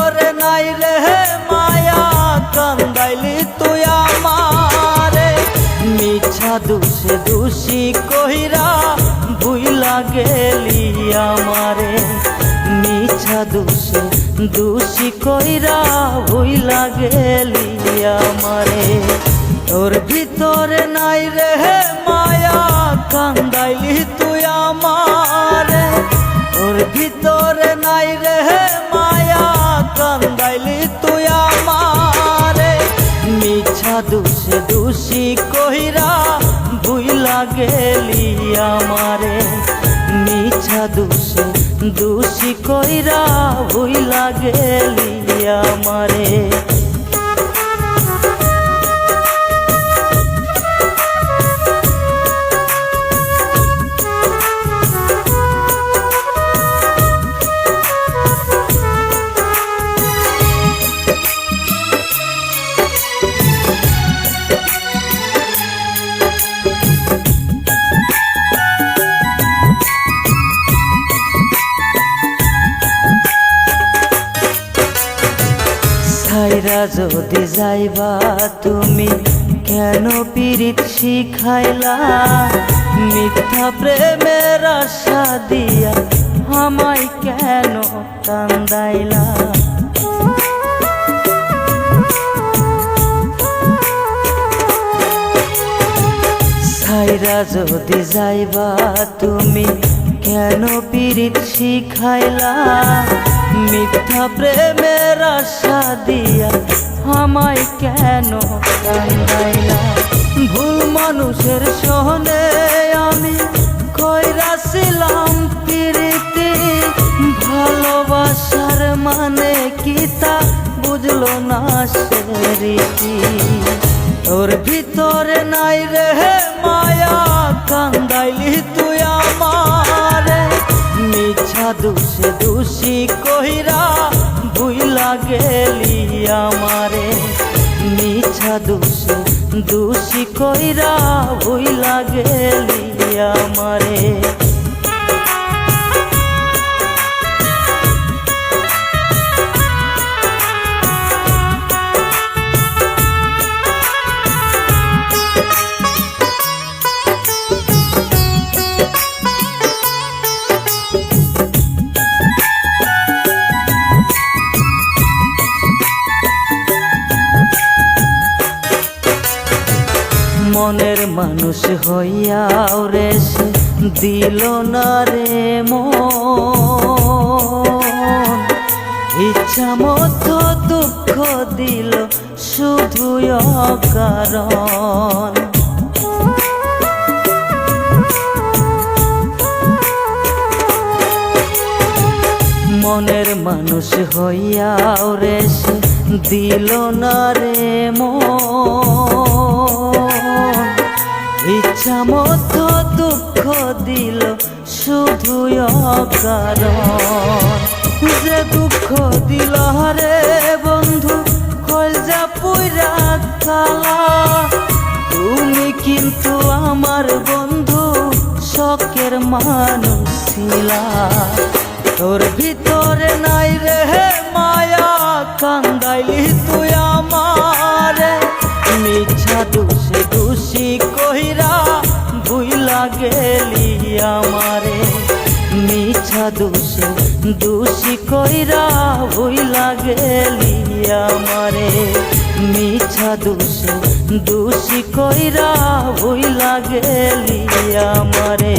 করে নাই রে মায়া কান্দাইলি তুই আমারে। মিছা দুষে দুষি কহিরা ভুইলা গেলি আমারে। মিছা দুষে দুষি কইরা ভুইলা গেলি আমারে। তোর ভিতরে নাই রে মায়া কান্দাইলি তুই আমারে। দোষী কহিরা ভুইলা গেলি আমারে। মিছা দুষে দোষী কইরা ভুইলা গেলি আমারে। যদি যাইবা তুমি কেন পীড়িত শিখাইলা? মিথ্যা প্রেমের আশা দিয়া আমায় কেন কান্দাইলা? ছাইরা যদি যাইবা তুমি কেন পীড়িত শিখাইলা? মিথ্যা প্রেমের আশা দিয়া আমায় কেন? ভুল মানুষের সহনে আমি কইরাছিলাম প্রীতি। ভালোবাসার মানে কি তা বুঝলো না সে তোর ভিতরে নাই রে মায়া, কান্দাইলি তুই আমারে দুষে দুষি কহিরা ভুইলা গেলি আমারে। মিছা দুষে দুষি কইরা ভুইলা গেলি আমারে। মনের মানুষ হইয়াও রে সে দিল না রে মন। ইচ্ছা মতো দুঃখ দিল শুধু অকারণ। মনের মানুষ হইয়াও রে সে দিল না রে মন। ইচ্ছা মতো দুঃখ দিল শুধু অকারণ। যে দুঃখ দিল রে বন্ধু কলজা পুরা কালা তুমি কিন্তু আমার বন্ধু, শখের মানুষ ছিলা। তোর ভিতরে নাই রে মায়া, কান্দাইলি তুই আমারে। মিছা দুষে দোষী কহিরা ভুইলা গেলি আমারে। মিছা দুষে দোষী কইরা ভুইলা গেলি আমারে। মিছা দুষে দোষী কইরা ভুইলা গেলি আমারে।